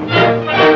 Música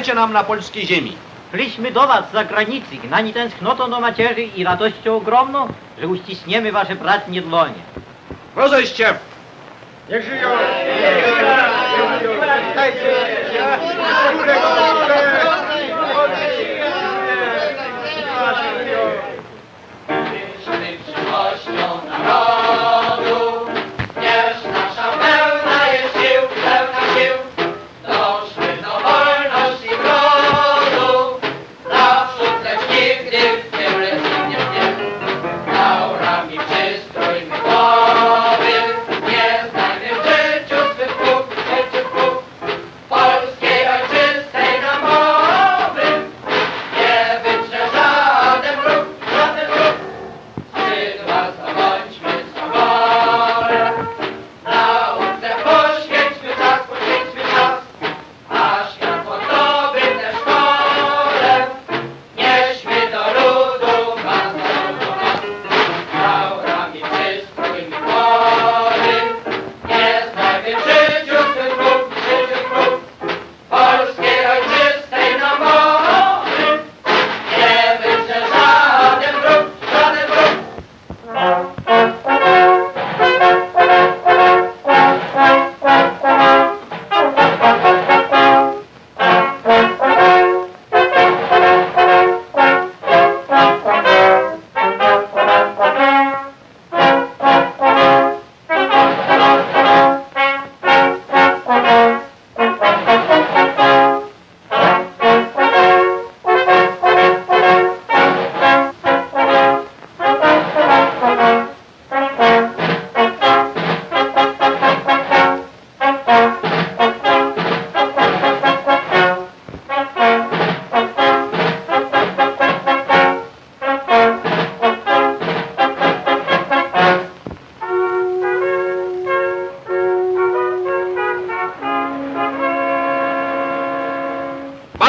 Pomagajcie nam na polskiej ziemi. Szliśmy do was z zagranicy, gnani tęsknotą do macierzy i radością ogromną, że uściśniemy wasze bratnie dłonie. Rozejście! Niech żyją! Przyszłością narodu!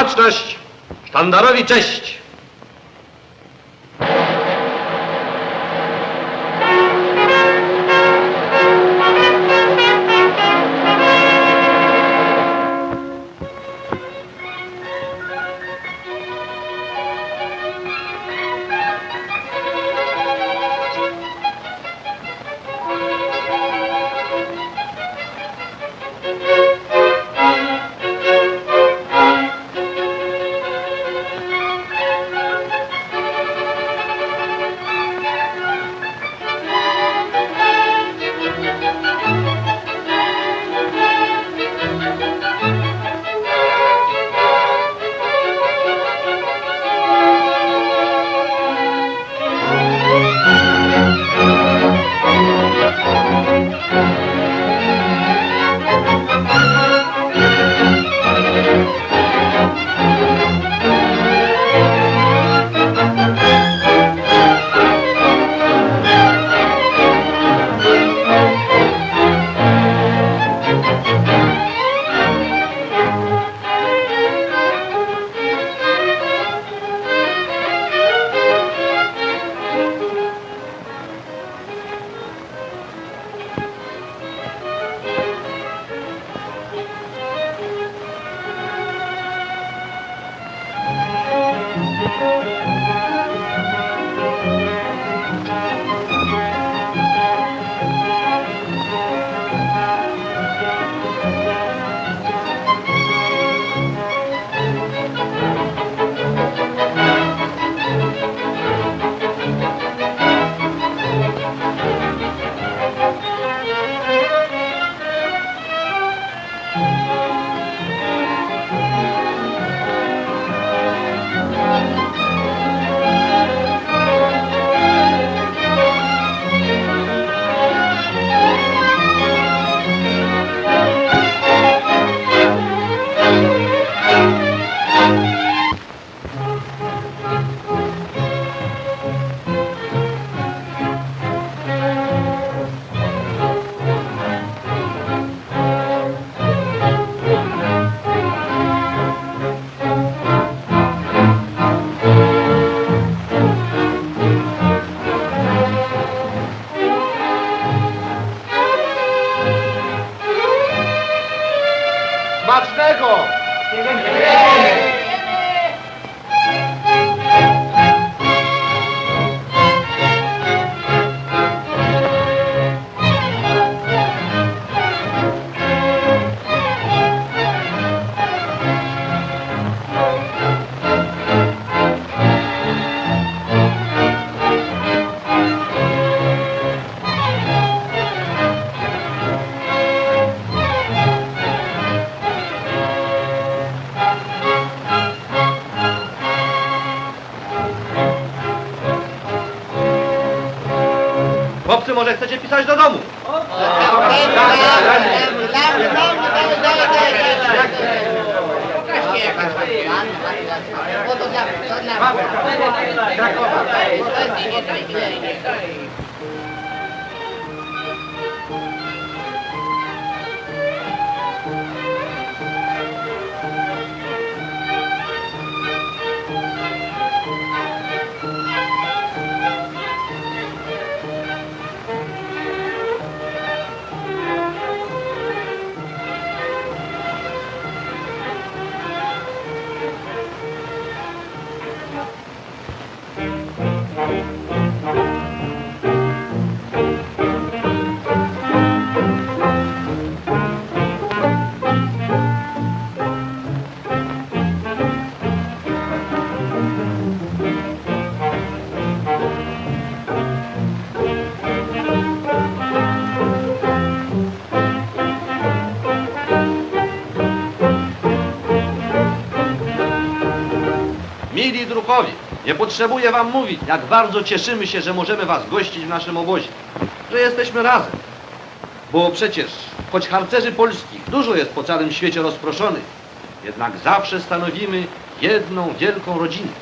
Baczność! Sztandarowi cześć! Może chcecie pisać do domu? Mili nie potrzebuję wam mówić, jak bardzo cieszymy się, że możemy was gościć w naszym obozie, że jesteśmy razem. Bo przecież, choć harcerzy polskich dużo jest po całym świecie rozproszonych, jednak zawsze stanowimy jedną wielką rodzinę.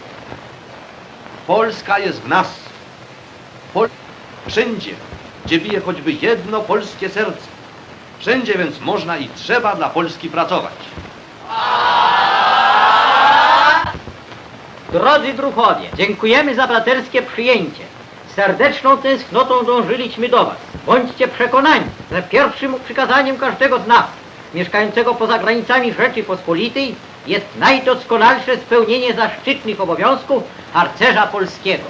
Polska jest w nas. Pol wszędzie, gdzie bije choćby jedno polskie serce. Wszędzie więc można i trzeba dla Polski pracować. Drodzy druhowie, dziękujemy za braterskie przyjęcie. Serdeczną tęsknotą dążyliśmy do was. Bądźcie przekonani, że pierwszym przykazaniem każdego z nas, mieszkającego poza granicami Rzeczypospolitej, jest najdoskonalsze spełnienie zaszczytnych obowiązków harcerza polskiego.